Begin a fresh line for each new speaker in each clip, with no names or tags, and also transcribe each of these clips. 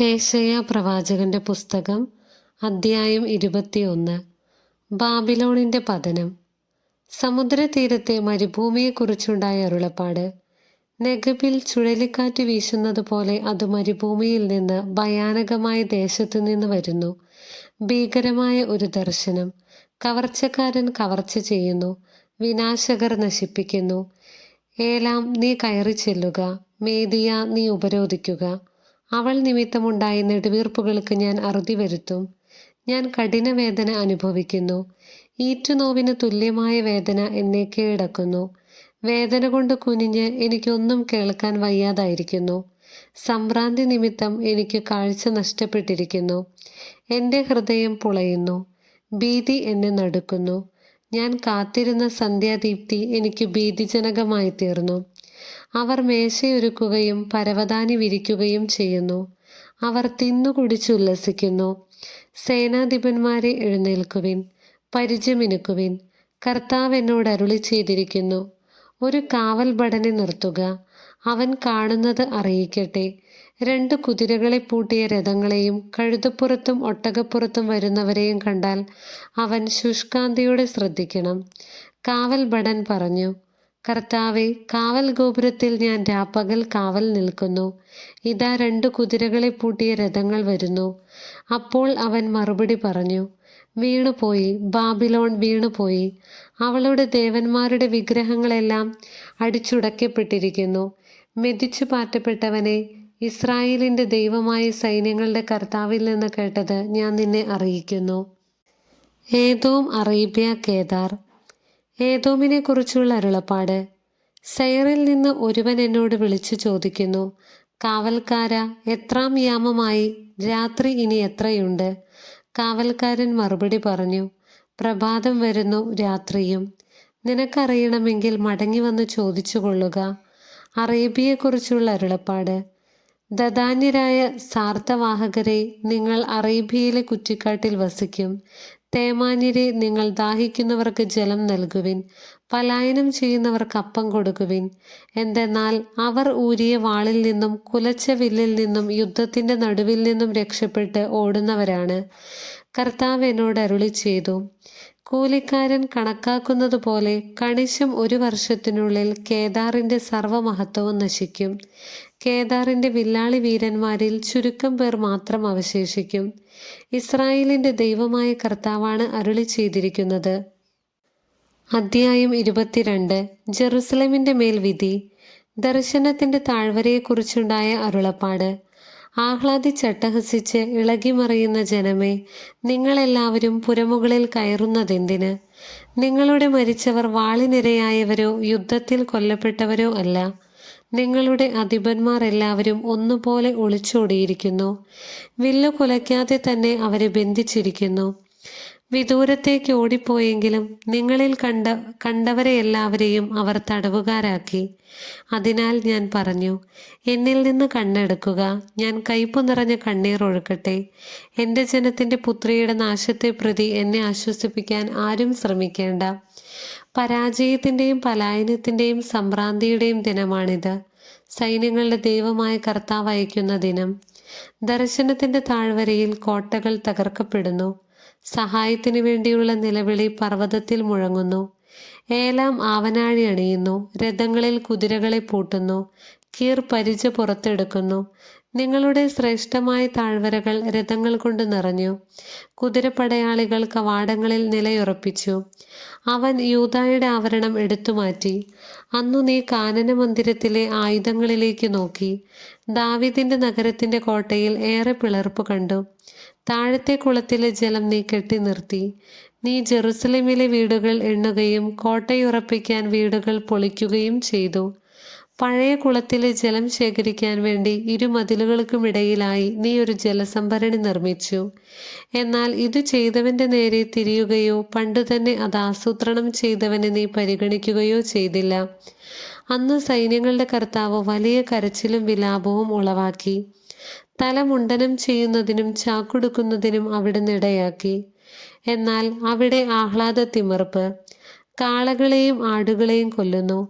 ഏശയ്യ പ്രവാചകന്റെ പുസ്തകം അദ്ധ്യായം ഇരുപത്തിയൊന്ന്. ബാബിലോണിന്റെ പതനം. സമുദ്രതീരത്തെ മരുഭൂമിയെക്കുറിച്ചുണ്ടായ അരുളപ്പാട്. നെഗബിൽ ചുഴലിക്കാറ്റ് വീശുന്നത് പോലെ അത് മരുഭൂമിയിൽ നിന്ന് ഭയാനകമായ ദേശത്തു നിന്ന് വരുന്നു. ഭീകരമായ ഒരു ദർശനം. കവർച്ചക്കാരൻ കവർച്ച ചെയ്യുന്നു. വിനാശകർ നശിപ്പിക്കുന്നു. ഏലാം നീ കയറി ചെല്ലുക മേദിയ നീ ഉപരോധിക്കുക. അവൾ നിമിത്തമുണ്ടായ നെടുവീർപ്പുകൾക്ക് ഞാൻ അറുതി വരുത്തും. ഞാൻ കഠിനവേദന അനുഭവിക്കുന്നു. ഈറ്റുനോവിന് തുല്യമായ വേദന എന്നെ കീഴടക്കുന്നു. വേദന കൊണ്ട് കുനിഞ്ഞ് എനിക്കൊന്നും കേൾക്കാൻ വയ്യാതായിരിക്കുന്നു. സംഭ്രാന്തി നിമിത്തം എനിക്ക് കാഴ്ച നഷ്ടപ്പെട്ടിരിക്കുന്നു. എന്റെ ഹൃദയം പുളയുന്നു. ഭീതി എന്നെ നടുക്കുന്നു. ഞാൻ കാത്തിരുന്ന സന്ധ്യാദീപ്തി എനിക്ക് ഭീതിജനകമായി തീർന്നു. അവർ മേശയൊരുക്കുകയും പരവതാനി വിരിക്കുകയും ചെയ്യുന്നു. അവർ തിന്നു കുടിച്ചുല്ലസിക്കുന്നു സേനാധിപന്മാരെ എഴുന്നേൽക്കുവിൻ പരിചയമിനുക്കുവിൻ കർത്താവ് എന്നോട് അരുളി ചെയ്തിരിക്കുന്നു ഒരു കാവൽ ഭടനെ നിർത്തുക. അവൻ കാണുന്നത് അറിയിക്കട്ടെ. രണ്ട് കുതിരകളെ പൂട്ടിയ രഥങ്ങളെയും കഴുതപ്പുറത്തും ഒട്ടകപ്പുറത്തും വരുന്നവരെയും കണ്ടാൽ അവൻ ശുഷ്കാന്തിയോടെ ശ്രദ്ധിക്കണം. കാവൽ ഭടൻ പറഞ്ഞു കർത്താവെ കാവൽ ഗോപുരത്തിൽ ഞാൻ രാപ്പകൽ കാവൽ നിൽക്കുന്നു. ഇതാ രണ്ട് കുതിരകളെ പൂട്ടിയ രഥങ്ങൾ വരുന്നു. അപ്പോൾ അവൻ മറുപടി പറഞ്ഞു വീണുപോയി ബാബിലോൺ വീണുപോയി. അവളുടെ ദേവന്മാരുടെ വിഗ്രഹങ്ങളെല്ലാം അടിച്ചുടക്കപ്പെട്ടിരിക്കുന്നു മെതിച്ചു പാറ്റപ്പെട്ടവനെ ഇസ്രായേലിന്റെ ദൈവമായ സൈന്യങ്ങളുടെ കർത്താവിൽ നിന്ന് കേട്ടത് ഞാൻ നിന്നെ അറിയിക്കുന്നു. ഏതോം അറേബ്യ കേദാർ. ഏതോമിനെ കുറിച്ചുള്ള അരുളപ്പാട്. സെയറിൽ നിന്ന് ഒരുവൻ എന്നോട് വിളിച്ചു ചോദിക്കുന്നു കാവൽക്കാര എത്രാം യാമമായി? രാത്രി ഇനി എത്രയുണ്ട്? കാവൽക്കാരൻ മറുപടി പറഞ്ഞു പ്രഭാതം വരുന്നു രാത്രിയും. നിനക്കറിയണമെങ്കിൽ മടങ്ങി വന്ന് ചോദിച്ചു കൊള്ളുക അറേബ്യയെക്കുറിച്ചുള്ള അരുളപ്പാട്. ദദാന്യരായ സാർത്ഥവാഹകരെ നിങ്ങൾ അറേബ്യയിലെ കുറ്റിക്കാട്ടിൽ വസിക്കും. തേമാന്യരെ നിങ്ങൾ ദാഹിക്കുന്നവർക്ക് ജലം നൽകുവിൻ പലായനം ചെയ്യുന്നവർക്ക് അപ്പം കൊടുക്കുവിൻ. എന്തെന്നാൽ അവർ ഊരിയ വാളിൽ നിന്നും കുലച്ച വില്ലിൽ നിന്നും യുദ്ധത്തിന്റെ നടുവിൽ നിന്നും രക്ഷപ്പെട്ട് ഓടുന്നവരാണ്. കർത്താവ് എന്നോട് അരുളി ചെയ്തു കൂലിക്കാരൻ കണക്കാക്കുന്നത് പോലെ കണിശം ഒരു വർഷത്തിനുള്ളിൽ കേദാറിന്റെ സർവമഹത്വവും നശിക്കും. കേദാറിന്റെ വില്ലാളി വീരന്മാരിൽ ചുരുക്കം പേർ മാത്രം അവശേഷിക്കും. ഇസ്രായേലിന്റെ ദൈവമായ കർത്താവാണ് അരുളി ചെയ്തിരിക്കുന്നത്. അധ്യായം ഇരുപത്തിരണ്ട്. ജെറുസലേമിന്റെ മേൽ വിധി. ദർശനത്തിന്റെ താഴ്വരയെക്കുറിച്ചുണ്ടായ അരുളപ്പാട്. ആഹ്ലാദിച്ചട്ടഹസിച്ച് ഇളകിമറിയുന്ന ജനമേ നിങ്ങളെല്ലാവരും പുരമുകളിൽ കയറുന്നതെന്തിന്? നിങ്ങളുടെ മരിച്ചവർ വാളിനിരയായവരോ യുദ്ധത്തിൽ കൊല്ലപ്പെട്ടവരോ അല്ല. നിങ്ങളുടെ അധിപന്മാർ എല്ലാവരും ഒന്നുപോലെ ഒളിച്ചോടിയിരിക്കുന്നു. വില്ലു കുലയ്ക്കാതെ തന്നെ അവരെ ബന്ധിച്ചിരിക്കുന്നു. വിദൂരത്തേക്ക് ഓടിപ്പോയെങ്കിലും നിങ്ങളിൽ കണ്ട കണ്ടവരെ എല്ലാവരെയും അവർ തടവുകാരാക്കി. അതിനാൽ ഞാൻ പറഞ്ഞു എന്നിൽ നിന്ന് കണ്ണെടുക്കുക. ഞാൻ കയ്പു നിറഞ്ഞ കണ്ണീർ ഒഴുക്കട്ടെ. എന്റെ ജനത്തിന്റെ പുത്രിയുടെ നാശത്തെ പ്രതി എന്നെ ആശ്വസിപ്പിക്കാൻ ആരും ശ്രമിക്കേണ്ട. പരാജയത്തിന്റെയും പലായനത്തിന്റെയും സംഭ്രാന്തിയുടെയും ദിനമാണിത്. സൈന്യങ്ങളുടെ ദൈവമായ കർത്താവ് അയക്കുന്ന ദിനം. ദർശനത്തിന്റെ താഴ്വരയിൽ കോട്ടകൾ തകർക്കപ്പെടുന്നു. സഹായത്തിനു വേണ്ടിയുള്ള നിലവിളി പർവതത്തിൽ മുഴങ്ങുന്നു. ഏലാം ആവനാഴി അണിയുന്നു. രഥങ്ങളിൽ കുതിരകളെ പൂട്ടുന്നു. കീർ പരിച പുറത്തെടുക്കുന്നു. നിങ്ങളുടെ ശ്രേഷ്ഠമായ താഴ്വരകൾ രഥങ്ങൾ കൊണ്ട് നിറഞ്ഞു. കുതിരപ്പടയാളികൾ കവാടങ്ങളിൽ നിലയുറപ്പിച്ചു. അവൻ യൂതായുടെ ആവരണം എടുത്തുമാറ്റി അന്നു നീ കാനന മന്ദിരത്തിലെ ആയുധങ്ങളിലേക്ക് നോക്കി. ദാവിദിന്റെ നഗരത്തിന്റെ കോട്ടയിൽ ഏറെ പിളർപ്പ് കണ്ടു. താഴത്തെ കുളത്തിലെ ജലം നീ കെട്ടി നിർത്തി. നീ ജെറുസലേമിലെ വീടുകൾ എണ്ണുകയും കോട്ടയുറപ്പിക്കാൻ വീടുകൾ പൊളിക്കുകയും ചെയ്തു. പഴയ കുളത്തിലെ ജലം ശേഖരിക്കാൻ വേണ്ടി ഇരുമതിലുകൾക്കുമിടയിലായി നീ ഒരു ജലസംഭരണി നിർമ്മിച്ചു. എന്നാൽ ഇത് ചെയ്തവന്റെ നേരെ തിരിയുകയോ പണ്ടുതന്നെ അത് ആസൂത്രണം ചെയ്തവനെ നീ പരിഗണിക്കുകയോ ചെയ്തില്ല. അന്ന് സൈന്യങ്ങളുടെ കർത്താവ് വലിയ കരച്ചിലും വിലാപവും ഉളവാക്കി. തല മുണ്ടനം ചെയ്യുന്നതിനും ചാക്കുടുക്കുന്നതിനും അവിടുന്ന് ഇടയാക്കി. എന്നാൽ അവിടെ ആഹ്ലാദ തിമിർപ്പ് കാളകളെയും ആടുകളെയും കൊല്ലുന്നു.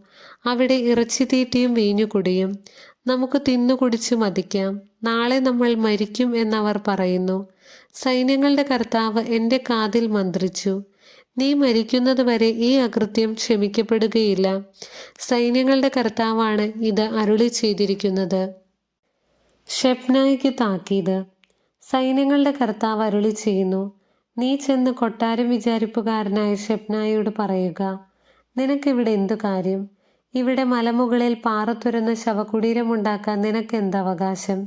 അവിടെ ഇറച്ചി തീറ്റിയും വീഞ്ഞുകുടിയും നമുക്ക് തിന്നു കുടിച്ചു മതിക്കാം. നാളെ നമ്മൾ മരിക്കും എന്നവർ പറയുന്നു. സൈന്യങ്ങളുടെ കർത്താവ് എന്റെ കാതിൽ മന്ത്രിച്ചു. നീ മരിക്കുന്നത് വരെ ഈ അകൃത്യം ക്ഷമിക്കപ്പെടുകയില്ല. സൈന്യങ്ങളുടെ കർത്താവാണ് ഇത് അരുളി ചെയ്തിരിക്കുന്നത്. ഷെപ്നായിക്ക് താക്കീത്. സൈന്യങ്ങളുടെ കർത്താവ് അരുളി ചെയ്യുന്നു. നീ ചെന്ന് കൊട്ടാരം വിചാരിപ്പുകാരനായ ഷെപ്നായോട് പറയുക. നിനക്കിവിടെ എന്തു കാര്യം? ഇവിടെ മലമുകളിൽ പാറ തുരന്ന ശവകുടീരമുണ്ടാക്കാൻ നിനക്കെന്ത് അവകാശം?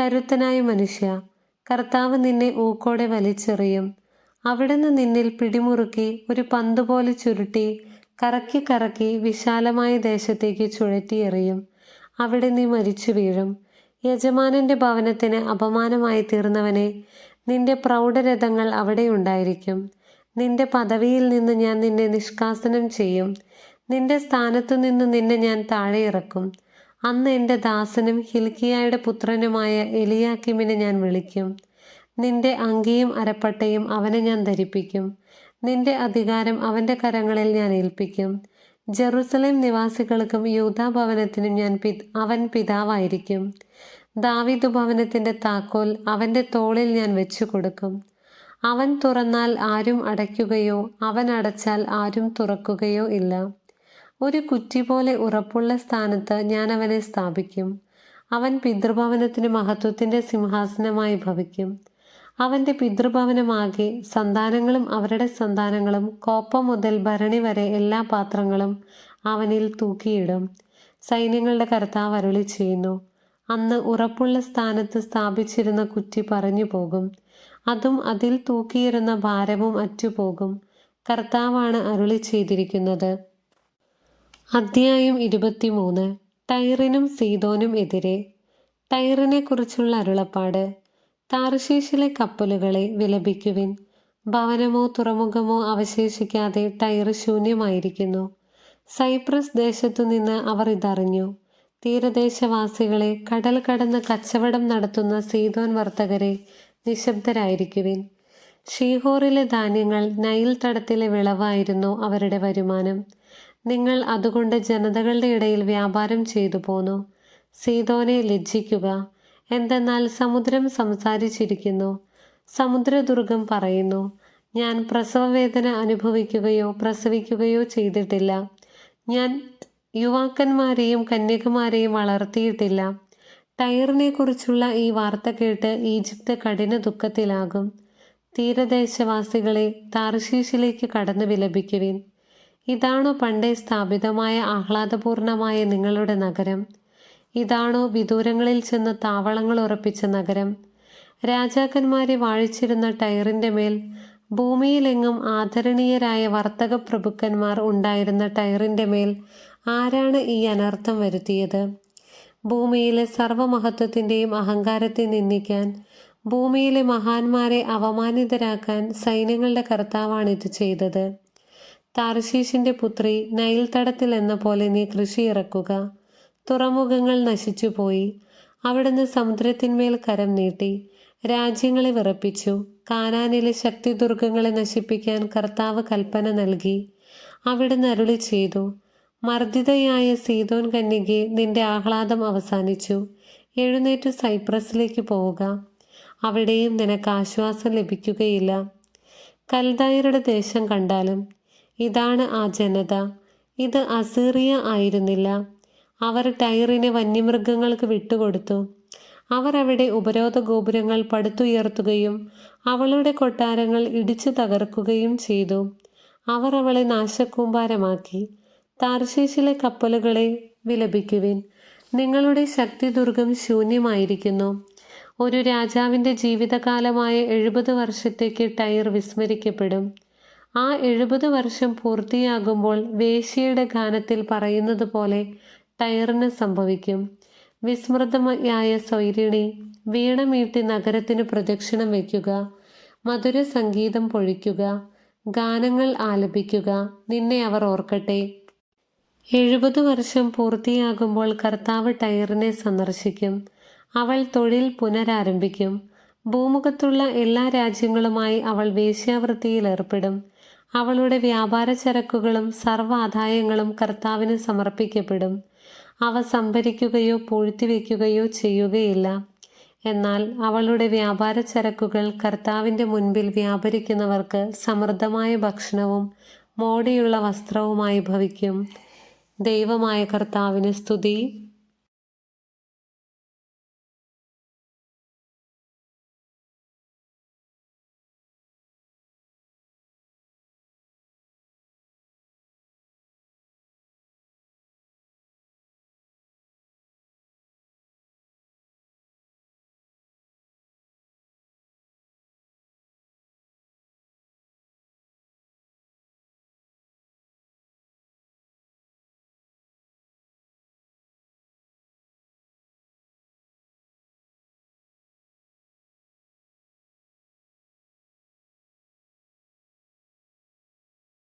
കരുത്തനായ മനുഷ്യ കർത്താവ് നിന്നെ ഊക്കോടെ വലിച്ചെറിയും. അവിടുന്ന് നിന്നിൽ പിടിമുറുക്കി ഒരു പന്തുപോലെ ചുരുട്ടി കറക്കി കറക്കി വിശാലമായ ദേശത്തേക്ക് ചുഴറ്റിയെറിയും അവിടെ നീ മരിച്ചു വീഴും. യജമാനന്റെ ഭവനത്തിന് അപമാനമായി തീർന്നവനെ നിന്റെ പ്രൗഢരഥങ്ങൾ അവിടെ ഉണ്ടായിരിക്കും. നിന്റെ പദവിയിൽ നിന്ന് ഞാൻ നിന്നെ നിഷ്കാസനം ചെയ്യും. നിന്റെ സ്ഥാനത്തു നിന്ന് നിന്നെ ഞാൻ താഴെ ഇറക്കും അന്ന് എന്റെ ദാസനും ഹിൽക്കിയായുടെ പുത്രനുമായ എലിയാക്കിമിനെ ഞാൻ വിളിക്കും. നിന്റെ അങ്കിയും അരപ്പട്ടയും അവനെ ഞാൻ ധരിപ്പിക്കും. നിന്റെ അധികാരം അവന്റെ കരങ്ങളിൽ ഞാൻ ഏൽപ്പിക്കും. ജെറുസലേം നിവാസികൾക്കും യൂതാ ഭവനത്തിനും ഞാൻ പി അവൻ പിതാവായിരിക്കും. ദാവിദ് ഭവനത്തിന്റെ താക്കോൽ അവന്റെ തോളിൽ ഞാൻ വെച്ചു കൊടുക്കും അവൻ തുറന്നാൽ ആരും അടയ്ക്കുകയോ അവൻ അടച്ചാൽ ആരും തുറക്കുകയോ ഇല്ല. ഒരു കുറ്റി പോലെ ഉറപ്പുള്ള സ്ഥാനത്ത് ഞാൻ അവനെ സ്ഥാപിക്കും. അവൻ പിതൃഭവനത്തിന് മഹത്വത്തിന്റെ സിംഹാസനമായി ഭവിക്കും. അവന്റെ പിതൃഭവനമാകെ സന്താനങ്ങളും അവരുടെ സന്താനങ്ങളും കോപ്പം മുതൽ ഭരണി വരെ എല്ലാ പാത്രങ്ങളും അവനിൽ തൂക്കിയിടും. സൈന്യങ്ങളുടെ കർത്താവ് അരുളി ചെയ്യുന്നു അന്ന് ഉറപ്പുള്ള സ്ഥാനത്ത് സ്ഥാപിച്ചിരുന്ന കുറ്റി പറഞ്ഞു പോകും. അതും അതിൽ തൂക്കിയിരുന്ന ഭാരവും അറ്റുപോകും. കർത്താവാണ് അരുളി ചെയ്തിരിക്കുന്നത്. അധ്യായം ഇരുപത്തിമൂന്ന്. ടൈറിനും സീതോനും എതിരെ. ടൈറിനെ കുറിച്ചുള്ള അരുളപ്പാട്. താർശീഷിലെ കപ്പലുകളെ വിലപിക്കുവിൻ. ഭവനമോ തുറമുഖമോ അവശേഷിക്കാതെ ടൈർ ശൂന്യമായിരിക്കുന്നു. സൈപ്രസ് ദേശത്തു നിന്ന് അവർ ഇതറിഞ്ഞു. തീരദേശവാസികളെ കടൽ കടന്ന് കച്ചവടം നടത്തുന്ന സീതോൻ വർത്തകരെ നിശബ്ദരായിരിക്കുവിൻ. ഷീഹോറിലെ ധാന്യങ്ങൾ നൈൽ തടത്തിലെ വിളവായിരുന്നു അവരുടെ വരുമാനം. നിങ്ങൾ അതുകൊണ്ട് ജനതകളുടെ ഇടയിൽ വ്യാപാരം ചെയ്തു പോന്നു. സീതോനെ ലജ്ജിക്കുക. എന്തെന്നാൽ സമുദ്രം സംസാരിച്ചിരിക്കുന്നു. സമുദ്രദുർഗം പറയുന്നു ഞാൻ പ്രസവവേദന അനുഭവിക്കുകയോ പ്രസവിക്കുകയോ ചെയ്തിട്ടില്ല. ഞാൻ യുവാക്കന്മാരെയും കന്യകമാരെയും വളർത്തിയിട്ടില്ല. ടയറിനെ കുറിച്ചുള്ള ഈ വാർത്ത കേട്ട് ഈജിപ്ത് കഠിന ദുഃഖത്തിലാകും. തീരദേശവാസികളെ താർശീഷിലേക്ക് കടന്നു വിലപിക്കുവിൻ. ഇതാണോ പണ്ടേ സ്ഥാപിതമായ ആഹ്ലാദപൂർണമായ നിങ്ങളുടെ നഗരം? ഇതാണോ വിദൂരങ്ങളിൽ ചെന്ന് താവളങ്ങൾ ഉറപ്പിച്ച നഗരം? രാജാക്കന്മാരെ വാഴിച്ചിരുന്ന ടയറിന്റെ മേൽ ഭൂമിയിലെങ്ങും ആദരണീയരായ വർത്തക പ്രഭുക്കന്മാർ ഉണ്ടായിരുന്ന ടയറിന്റെ മേൽ ആരാണ് ഈ അനർത്ഥം വരുത്തിയത്? ഭൂമിയിലെ സർവമഹത്വത്തിന്റെയും അഹങ്കാരത്തെ നിന്ദിക്കാൻ ഭൂമിയിലെ മഹാന്മാരെ അവമാനിതരാക്കാൻ സൈന്യങ്ങളുടെ കർത്താവാണ് ഇത് ചെയ്തത്. താർശീഷിന്റെ പുത്രി നൈൽ തടത്തിൽ എന്ന പോലെ നീ കൃഷി ഇറക്കുക തുറമുഖങ്ങൾ നശിച്ചുപോയി അവിടുന്ന് സമുദ്രത്തിന്മേൽ കരം നീട്ടി. രാജ്യങ്ങളെ വിറപ്പിച്ചു. കാനാനിലെ ശക്തി ദുർഗങ്ങളെ നശിപ്പിക്കാൻ കർത്താവ് കൽപ്പന നൽകി. അവിടുന്ന് അരുളി ചെയ്തു. മർദ്ദിതയായ സീതോൻ കന്യകെ നിന്റെ ആഹ്ലാദം അവസാനിച്ചു. എഴുന്നേറ്റ് സൈപ്രസിലേക്ക് പോവുക. അവിടെയും നിനക്ക് ആശ്വാസം ലഭിക്കുകയില്ല. കൽദായരുടെ ദേശം കണ്ടാലും ഇതാണ് ആ ജനത. ഇത് അസീറിയ ആയിരുന്നില്ല. അവർ ടൈറിനെ വന്യമൃഗങ്ങൾക്ക് വിട്ടുകൊടുത്തു. അവർ അവിടെ ഉപരോധ ഗോപുരങ്ങൾ പടുത്തുയർത്തുകയും അവളുടെ കൊട്ടാരങ്ങൾ ഇടിച്ചു തകർക്കുകയും ചെയ്തു. അവർ അവളെ നാശക്കൂമ്പാരമാക്കി താർശീശിലെ കപ്പലുകളെ വിലപിക്കുവിൻ. നിങ്ങളുടെ ശക്തി ദുർഗം ശൂന്യമായിരിക്കുന്നു. ഒരു രാജാവിന്റെ ജീവിതകാലമായ എഴുപത് വർഷത്തേക്ക് ടയർ വിസ്മരിക്കപ്പെടും. ആ എഴുപത് വർഷം പൂർത്തിയാകുമ്പോൾ വേശിയുടെ ഗാനത്തിൽ പറയുന്നത് പോലെ ടയറിന് സംഭവിക്കും. വിസ്മൃതമായ സ്വൈരിണി വീണമീട്ടി നഗരത്തിന് പ്രദക്ഷിണം വയ്ക്കുക. മധുര സംഗീതം പൊഴിക്കുക. ഗാനങ്ങൾ ആലപിക്കുക. നിന്നെ അവർ ഓർക്കട്ടെ. എഴുപത് വർഷം പൂർത്തിയാകുമ്പോൾ കർത്താവ് ടയറിനെ സന്ദർശിക്കും. അവൾ തൊഴിൽ പുനരാരംഭിക്കും. ഭൂമുഖത്തുള്ള എല്ലാ രാജ്യങ്ങളുമായി അവൾ വേശ്യാവൃത്തിയിൽ ഏർപ്പെടും. അവളുടെ വ്യാപാര ചരക്കുകളും സർവാദായങ്ങളും കർത്താവിന് സമർപ്പിക്കപ്പെടും. അവ സംഭരിക്കുകയോ പൂഴ്ത്തിവെക്കുകയോ ചെയ്യുകയില്ല. എന്നാൽ അവളുടെ വ്യാപാര ചരക്കുകൾ കർത്താവിന്റെ മുൻപിൽ വ്യാപരിക്കുന്നവർക്ക് സമൃദ്ധമായ ഭക്ഷണവും മോടിയുള്ള വസ്ത്രവുമായി ഭവിക്കും. ദൈവമായ കർത്താവിന് സ്തുതി.